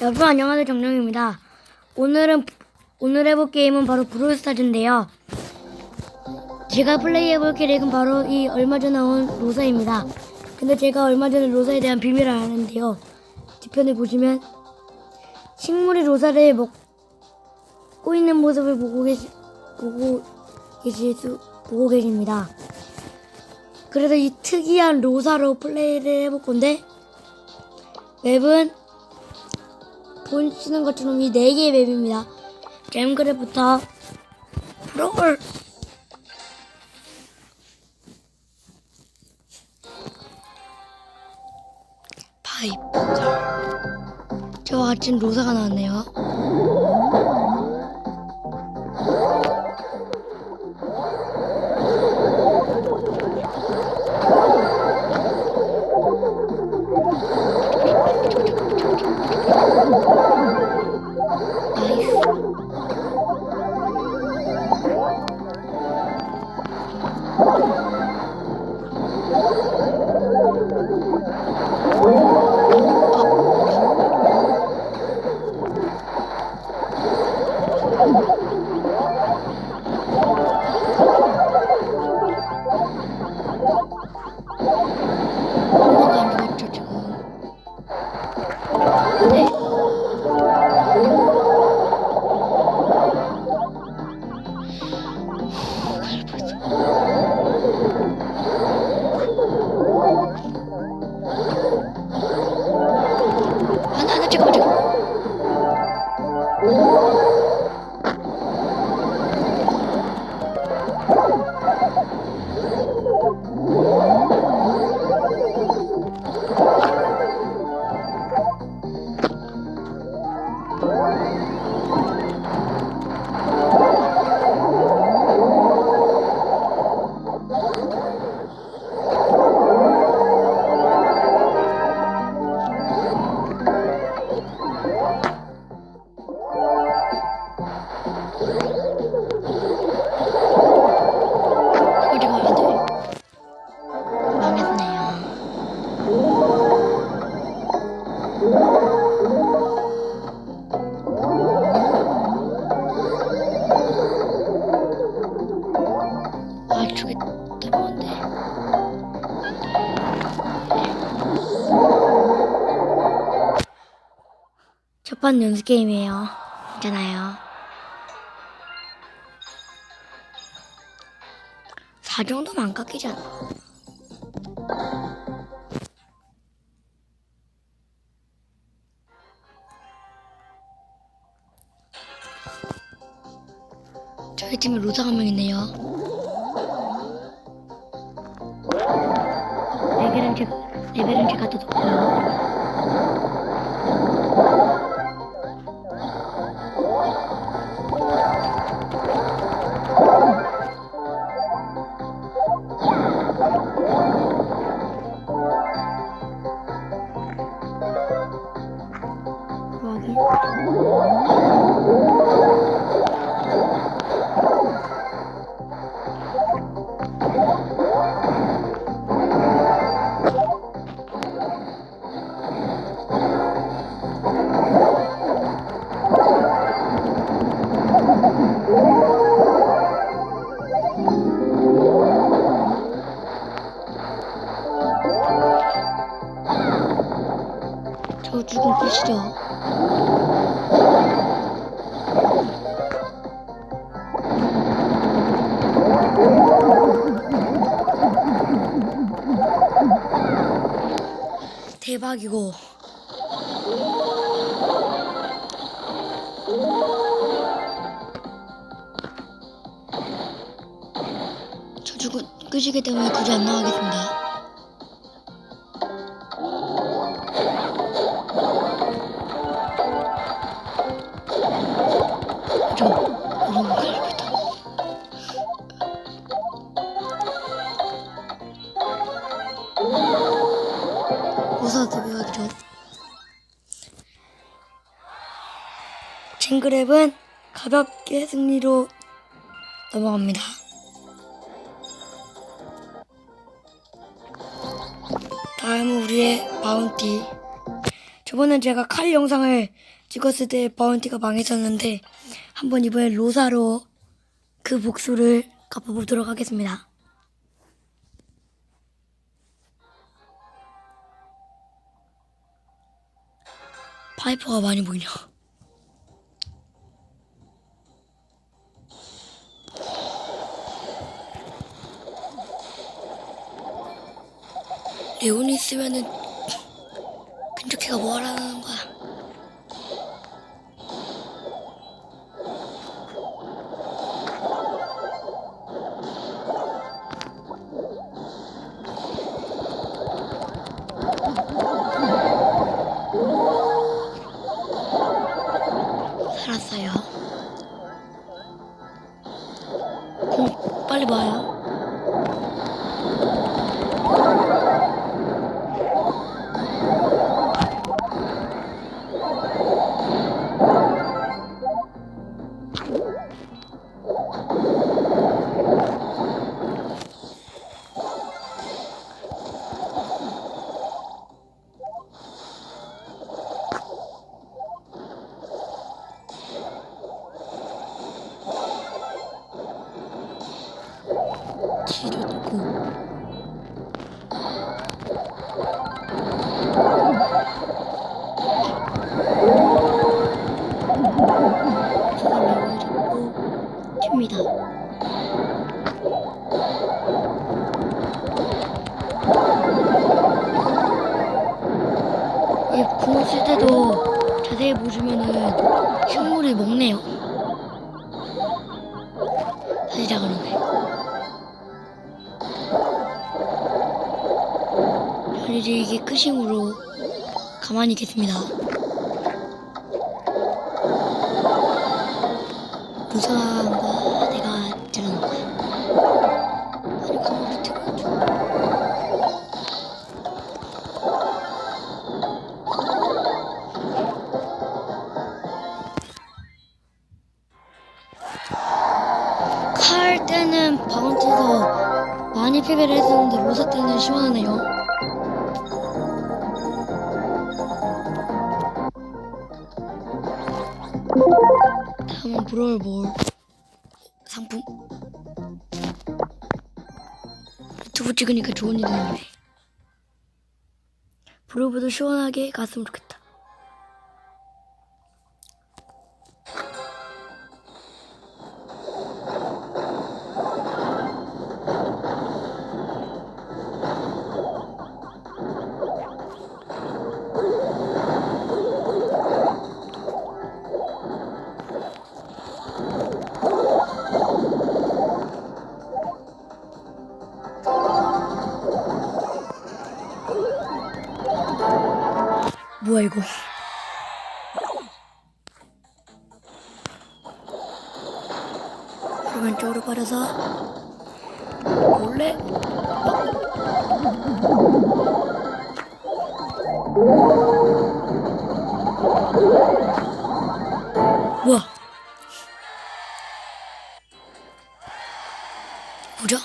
여러분 안녕하세요 정령입니다. 오늘은 오늘 해볼 게임은 바로 브롤스타즈인데요. 제가 플레이해볼 캐릭은 바로 이 얼마 전에 나온 로사입니다. 근데 제가 얼마 전에 로사에 대한 비밀을 알았는데요. 뒤편에 보시면 식물이 로사를 먹고 있는 모습을 보고 계시 보고 계실 수 보고 계십니다. 그래서 이 특이한 로사로 플레이를 해볼 건데 맵은 보시는 것처럼 이네 개의 맵입니다. 잼그랩부터 프로글 파이프 저와 같이 로사가 나왔네요. 나 첫번 연습 게임이에요. 있잖아요. 4 정도면 안 깎이지 않아? 저희 팀에 로사가 한 명 있네요. 레벨은 제, 레벨은 제가 더 높고요. 대박이고. 저 죽은 끝이기 때문에 굳이 안 나가겠습니다. 징그랩은 가볍게 승리로 넘어갑니다. 다음은 우리의 바운티 저번엔 제가 칼 영상을 찍었을 때 바운티가 망했었는데 한번 이번에 로사로 그 복수를 갚아보도록 하겠습니다. 파이퍼가 많이 보이냐? 레온이 있으면은 근접해가 뭐하라는 거야? 잡고 튑니다. 이 궁을 쓸 때도 자세히 보시면은 식물이 먹네요. 그러네. 저는 이제 이게 끝이므로 가만히 있겠습니다. 무상 유튜브 찍으니까 좋은 일이 있네. 브롤볼도 시원하게 갔으면 좋겠다 뭐야 이거 오른쪽으로 빠져서 몰래 뭐야 뭐죠?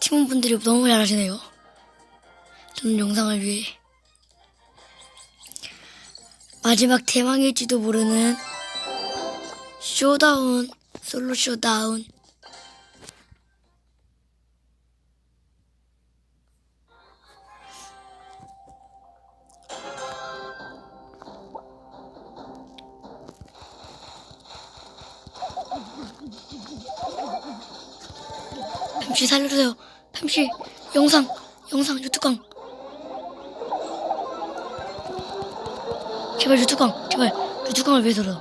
팀원분들이 너무 잘하시네요. 저는 영상을 위해. 마지막 대망일지도 모르는 쇼다운 솔로 쇼다운. 햄씨 살려주세요. 햄씨 영상 영상 유튜광 제발 유튜광 제발. 유튜광을 위해서라도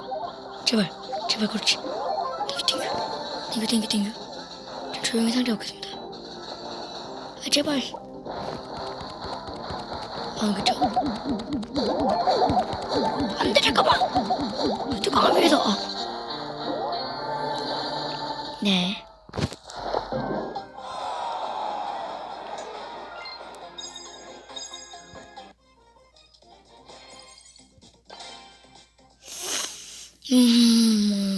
제발 제발 그렇지. 땡큐 땡큐. 땡큐 땡큐 땡큐. 저 조용히 상대 없겠습니다. 아 제발. 아 그쵸. 안돼 잠깐만. 유튜광을 위해서. 아. 네 음.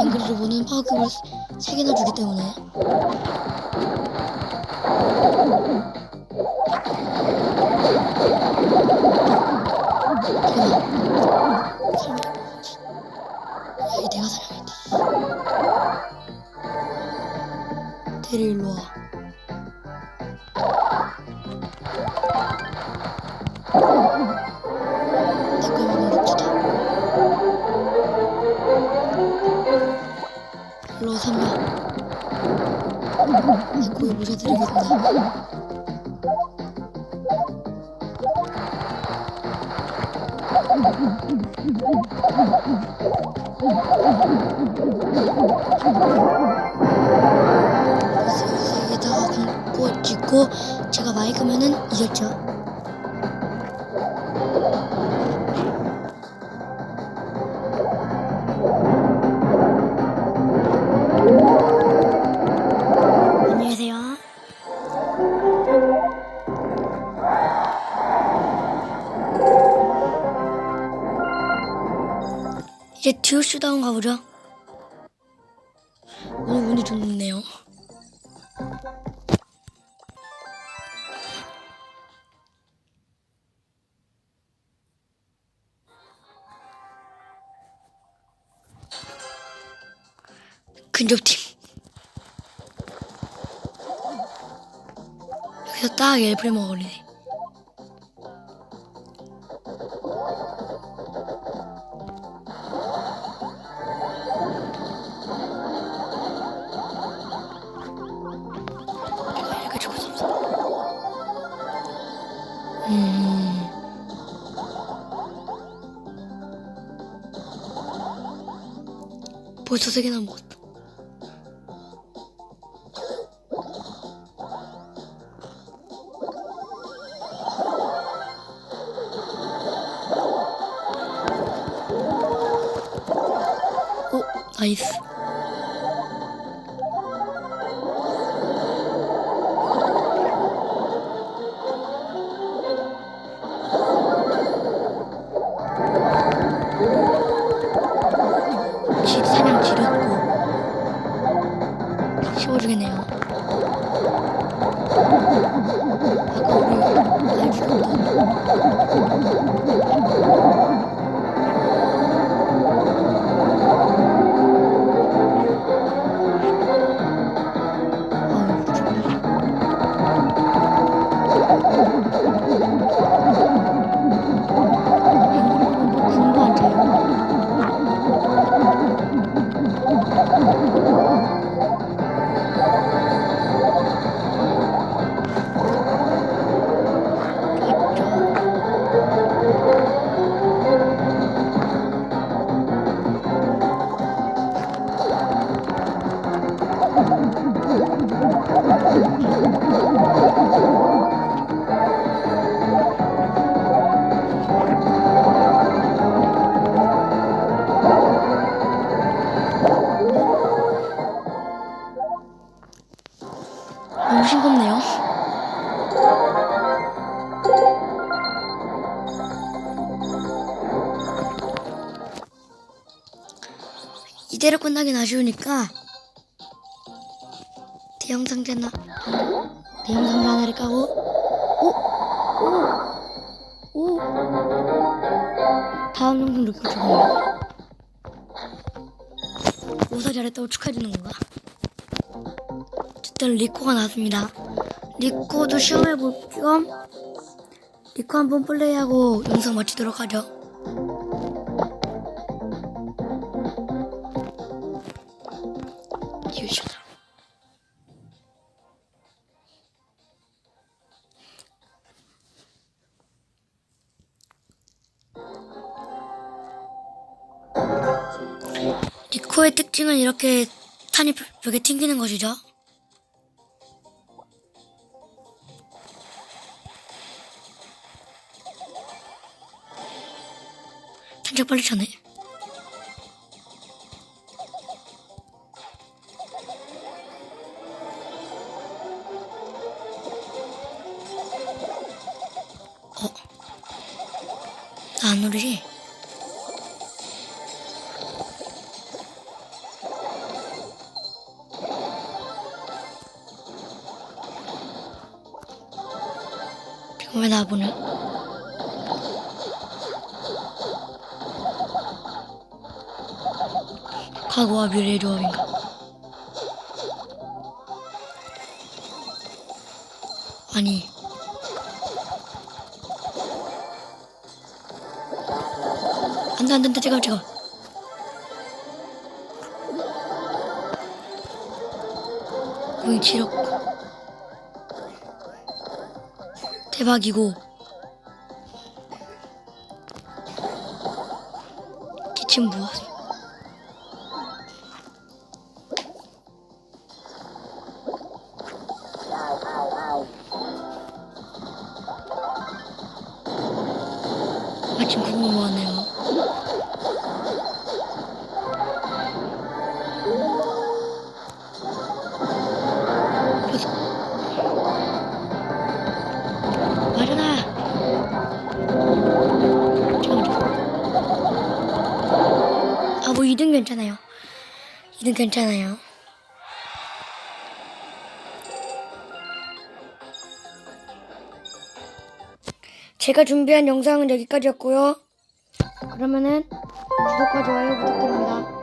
앵그리 로봇은 파워큐브를 3개나 주기 때문에. 로 삼마. 내 고기 모셔드리겠습니다. 그래서 여기다가 굶고 짓고 제가 마이크면은 이겼죠. 쇼다운 가보죠. 오늘 운이 좋네요. 근접팀. 여기서 딱 엘프레머가 걸리네. 벌써 세 개나 먹었다. 오, 나이스. 끝나긴 아쉬우니까 대형 상자 나 대형 상자 하나를 까고 오! 오! 오! 다음 영상 느낌 좋네요. 오사 잘했다고 축하해주는 건가? 어쨌든 리코가 나왔습니다. 리코도 시험해볼 겸 리코 한번 플레이하고 영상 마치도록 하죠. 코의 특징은 이렇게 탄이 벽에 튕기는 것이죠. 탄적 빨리 차네. 어? 나안 누르지? 왜 나보냐? 과거와 미래의 조합인가? 아니 안돼 안돼 안돼 잠깐 잠깐 여기 지력 대박이고. 기침 무엇 괜찮아요. 2등 괜찮아요. 제가 준비한 영상은 여기까지였고요. 그러면은 구독과 좋아요 부탁드립니다